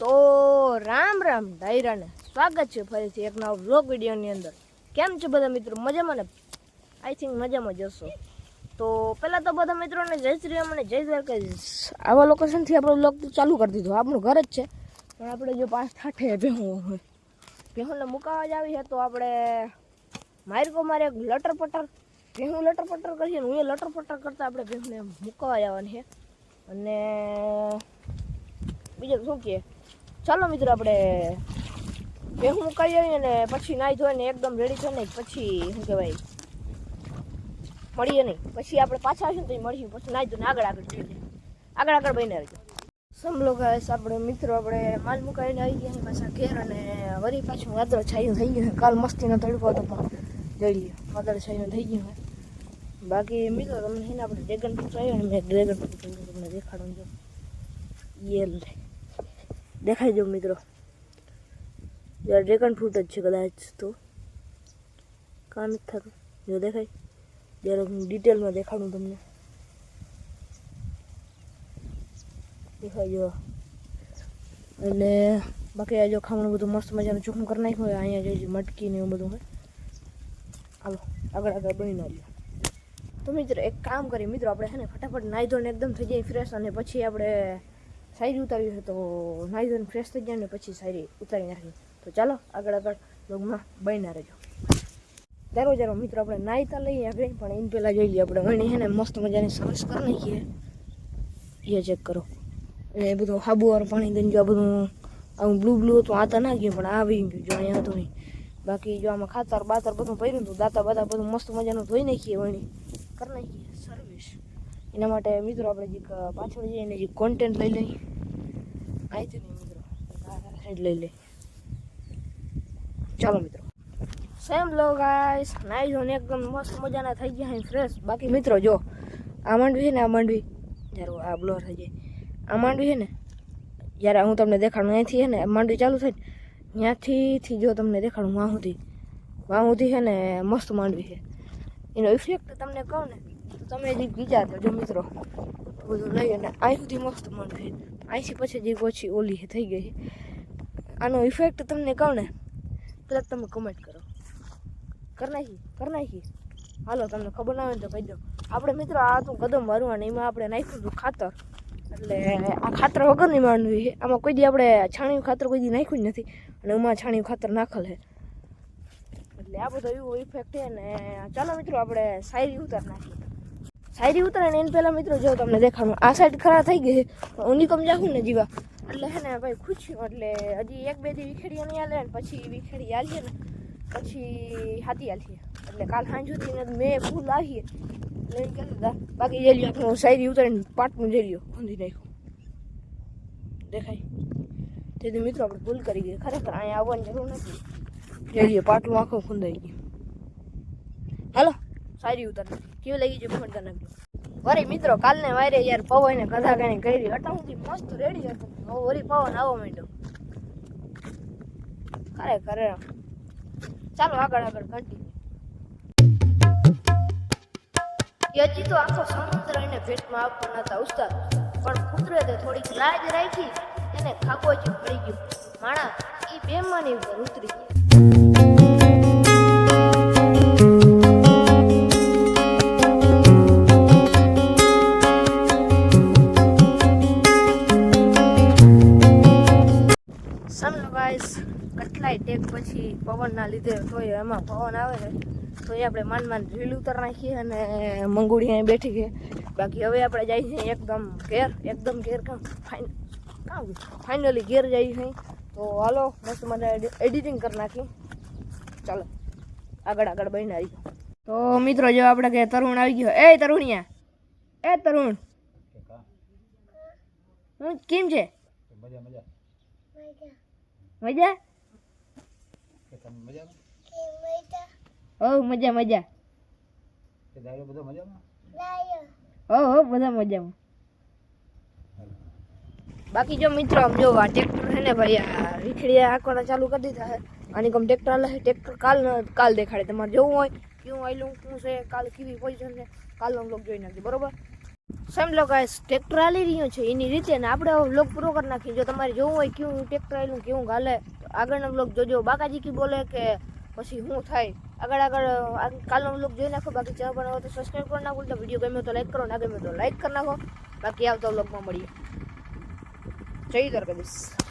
તો રામ રામ ડાયરાને. સ્વાગત છે ફરીથી એક નવા વ્લોગ વિડીયોની અંદર. કેમ છે બધા મિત્રો? મજામાં ને? આઈ થિંક મજામાં જશો તો પહેલાં તો બધા મિત્રોને જય શ્રી રામ અને જય દ્વારકાધીશ. આવા લોકેશનથી આપણો વ્લોગ તો ચાલુ કરી દીધો. આપણું ઘર જ છે. પણ આપણે જો પાંચ ઠાઠે ભેહું હોય ભેહુંને મુકાવા જ આવી છે તો આપણે માર્કો મારે એક લટર પટર. ભેહું લટર પટર કરીએ ને હું એ લટર પટર કરતાં આપણે ભેહુંને મુકાવા જવાની છે. અને બીજું શું કહે ચાલો મિત્રો આપણે ભેહું મુકાઈ આવીએ ને પછી નાહી ધોઈને એકદમ રેડી થઈને પછી શું કહેવાય, મળીએ નહીં. પછી આપણે પાછા આવીશું તો મળીશું. પછી નાહી ધોઈને આગળ આગળ જઈએ. આગળ આગળ બહીને રહેજો સમલો ગાય આપણે મિત્રો આપણે માલ મુકાઈને આવી ગયા પાછા ઘેર અને વળી પાછું વાદળ છાયું થઈ ગયું કાલ મસ્તીનો તડકો હતો પણ જોઈ લઈએ વાદળ છાયું થઈ ગયું બાકી મિત્રો તમને છે ને આપણે ડ્રેગન ફ્રૂટ આવ્યો ને મેં ડ્રેગન ફ્રૂટ તમને દેખાડું જો યેલ. દેખાઈ જો મિત્રો. જ્યારે ડ્રેગન ફ્રૂટ જ છે કદાચ તો. કાં નથી થતું. જો દેખાય. જ્યારે હું ડિટેલમાં દેખાડું તમને. દેખાય જો અને બાકી આ જો ખાવાનું બધું મસ્ત મજાનું ચોખ્ખું કરી નાખ્યું હોય, અહીંયા જે મટકી ને એવું બધું હોય. હાલો, આગળ આગળ બની ના લ્યો તો મિત્રો, એક કામ કરીએ. મિત્રો, આપણે છે ને ફટાફટ નાહી ધોઈને એકદમ થઈ જાય ફ્રેશ અને પછી આપણે શાયરી ઉતારવી હોય તો નાહી ધોઈને ફ્રેશ થઈ જાય ને પછી શાયરી ઉતારી નાખીએ. તો ચાલો, આગળ આગળ લોગમાં બનીના રહેજો. ચાલો ચાલો, મિત્રો, આપણે નાહીતા લઈએ આપણે પણ એને પહેલાં જોઈ લઈએ આપણે વણી એને મસ્ત મજાની સરસ કરી નાખીએ. એ ચેક કરો. એ બધું હાબુવાર પાણી દઈને જો આ બધું આવું બ્લુ બ્લુ હતું, આ તો ના ગયું, પણ આવી ગયું, જો અહીંયા હતું નહીં. બાકી જો આમાં ખાતર બાતર બધું પહેર્યું હતું, દાતા બાતા બધું મસ્ત મજાનું ધોઈ નાખીએ, વણી. કરી નાખીએ સર્વિસ એના માટે મિત્રો આપણે જે પાછળ જઈએ એને જે કોન્ટેન્ટ લઈ લઈએ. અહીંથી નહીં મિત્રો. સાઈડ લઈ લે ચાલો મિત્રો. સેમ લો ગાઈસ નાઈ જો ને એકદમ મસ્ત મજાના થઈ ગયા છે ફ્રેશ બાકી મિત્રો, જો, આ માંડવી છે ને, આ માંડવી, જ્યારે આ બ્લોર થઈ જાય આ માંડવી છે ને, જ્યારે હું તમને દેખાડું, અહીંથી છે ને, માંડવી ચાલુ થાય ને ત્યાંથી જો તમને દેખાડું વાહુથી વાહુથી છે ને, મસ્ત માંડવી છે. એનો ઇફેક્ટ તમને કહું ને તમે જે બીજા જો મિત્રો. બધું લઈ અને અહીં સુધી મસ્ત માંડવી અહીંથી પછી જે ઓછી ઓલી થઈ ગઈ. આનો ઇફેક્ટ તમને કહું ને, પેલા તમે કમેન્ટ કરો. કરી નાખી કરી નાખી. હાલો, તમને ખબર ના હોય તો કહી દો. આપણે મિત્રો આ તું કદમ મારવા ને એમાં આપણે નાખ્યું હતું ખાતર. એટલે આ ખાતર વગરની માંડવી છે આમાં કોઈ દી આપણે છાણિયું ખાતર કોઈ દી નાખ્યું જ નથી. અને એમાં છાણિયું ખાતર નાખેલ છે. એટલે આ બધો એવો ઇફેક્ટ છે ને, ચાલો મિત્રો, આપણે શાયરી ઉતાર નાખીએ. શાયરી ઉતરે ને એને પહેલાં મિત્રો જો તમને દેખાડું. આ સાઈડ ખરા થઈ ગઈ છે. ઉનિકમ જાહું ને જીવા. એટલે હે ને ભાઈ ખુશ્યું એટલે હજી એક બે દી વિખેડી નહીં હાલે ને પછી વિખેડી હાલીએ ને પછી હાથી હાલીએ. એટલે કાલ સાંજ સુધી ને મેં ફૂલ આવીએ લઈને હતા, બાકી જઈ લ્યો આપણું શાયરી ઉતારીને પાટનું જઈ લ્યો. ખંધી નાખ્યું. દેખાય. તેથી મિત્રો આપણે ભૂલ કરી ગઈ. ખરેખર અહીંયા આવવાની જરૂર નથી. જઈ લ્યો પાટલું આખું ખુંદાઈ ગયું. હાલો. શાયરી ઉતારી કેવી લાગી છે ફોન કરી નાખજો વરી મિત્રો, કાલને વાયરે યાર પવને કથા કઈ કરી અટા સુધી મસ્ત રેડી હતો. હવે વરી પવન આવવા માંડ્યો. ખરે ખરે ચાલો આગળ આગળ કન્ટિન્યુ યજી તો આખો સમુદ્ર એને ભેટમાં આપવાના હતા, ઉસ્તાદ. પણ કુદરતે થોડીક લાજ રાખી, એને ખાગોજી પડી ગયું. માણા એ બેમાની ઉપર ઉતરી ગયા. કેટલાય ટેક પછી પવનના લીધે તોય એમાં પવન આવે ને તો એ આપણે માંડ માંડ રીલ ઉતર નાખીએ અને મંગુડી અહીં બેઠી ગઈ બાકી હવે આપણે જઈએ છીએ એકદમ ઘેર એકદમ ઘેર કામ. ફાઇન ફાઇનલી ઘેર જઈએ છીએ તો હાલો મસ્ત મજા એડિટિંગ કરી નાખી. ચાલો આગળ આગળ બની આવી તો મિત્રો જો આપણે કે તરુણ આવી ગયો. એ તરુણિયા એ તરુણ. હું કેમ છે? મજા મજા. મજા? મજામાં? હો મજા મજા. કે બધો મજામાં? બધા બાકી જો મિત્રો આમ જો આ ટ્રેક્ટર છે ને ભાઈ આ રીખડીયા હાંકવાના ચાલુ કરી દીધા છે. આની કમ ટ્રેક્ટર આલે છે ટ્રેક્ટર કાલ કાલ દેખાડે. તમારે જોવું હોય કેવું આવેલું શું છે કાલ કેવી પોઝિશન છે કાલનો બ્લોગ જોઈ નાખજો બરોબર? સેમ લો ગાઈસ ટ્રેક્ટર હાલી રહ્યું છે એની રીતે ને આપણે હવે પૂરો કરી નાખીએ. જો તમારે જોવું હોય કેવું ટ્રેક્ટર આવેલું કેવું ગાલે આગળનો વ્લોગ જોજો. બાકાજી કી બોલે કે પછી શું થાય. આગળ આગળ કાલનો વ્લોગ જોઈ નાખો. બાકી ચેનલ પર તો સબસ્ક્રાઈબ કરી નાખો. તો વીડિયો ગમ્યો તો લાઈક કરો, ના ગમ્યો તો લાઈક કરી નાખો. બાકી આવતા બ્લોગમાં મળીએ. જય દ્વારકાધીશ.